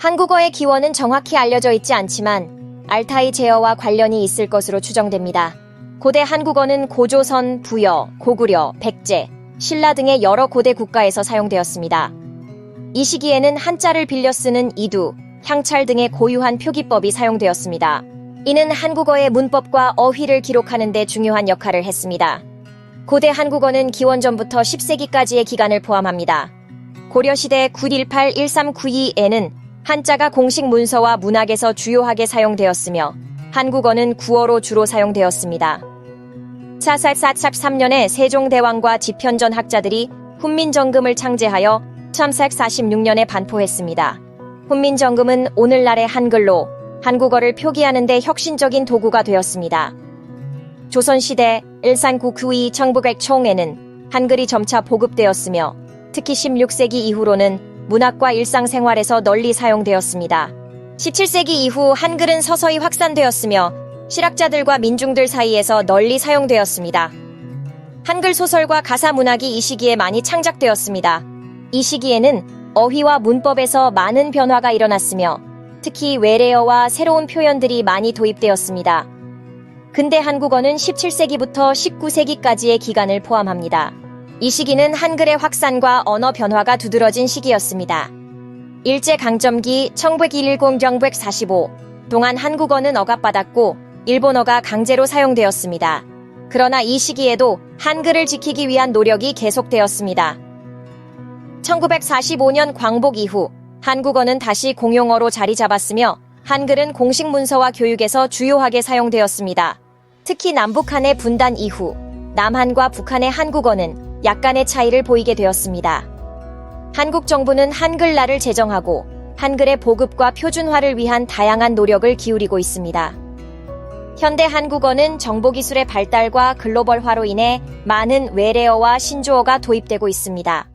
한국어의 기원은 정확히 알려져 있지 않지만 알타이 제어와 관련이 있을 것으로 추정됩니다. 고대 한국어는 고조선, 부여, 고구려, 백제, 신라 등의 여러 고대 국가에서 사용되었습니다. 이 시기에는 한자를 빌려 쓰는 이두, 향찰 등의 고유한 표기법이 사용되었습니다. 이는 한국어의 문법과 어휘를 기록하는 데 중요한 역할을 했습니다. 고대 한국어는 기원 전부터 10세기까지의 기간을 포함합니다. 고려시대 918-1392에는 한자가 공식 문서와 문학에서 주요하게 사용되었으며 한국어는 구어로 주로 사용되었습니다. 4443년에 세종대왕과 지편전 학자들이 훈민정금을 창제하여 1346년에 반포했습니다. 훈민정금은 오늘날의 한글로 한국어를 표기하는 데 혁신적인 도구가 되었습니다. 조선시대 일산국후이 청북액 총에는 한글이 점차 보급되었으며 특히 16세기 이후로는 문학과 일상생활에서 널리 사용되었습니다. 17세기 이후 한글은 서서히 확산되었으며 실학자들과 민중들 사이에서 널리 사용되었습니다. 한글 소설과 가사 문학이 이 시기에 많이 창작되었습니다. 이 시기에는 어휘와 문법에서 많은 변화가 일어났으며 특히 외래어와 새로운 표현들이 많이 도입되었습니다. 근대 한국어는 17세기부터 19세기까지의 기간을 포함합니다. 이 시기는 한글의 확산과 언어 변화가 두드러진 시기였습니다. 일제강점기 1910-1945 동안 한국어는 억압받았고 일본어가 강제로 사용되었습니다. 그러나 이 시기에도 한글을 지키기 위한 노력이 계속되었습니다. 1945년 광복 이후 한국어는 다시 공용어로 자리 잡았으며 한글은 공식 문서와 교육에서 주요하게 사용되었습니다. 특히 남북한의 분단 이후 남한과 북한의 한국어는 약간의 차이를 보이게 되었습니다. 한국 정부는 한글날을 제정하고 한글의 보급과 표준화를 위한 다양한 노력을 기울이고 있습니다. 현대 한국어는 정보기술의 발달과 글로벌화로 인해 많은 외래어와 신조어가 도입되고 있습니다.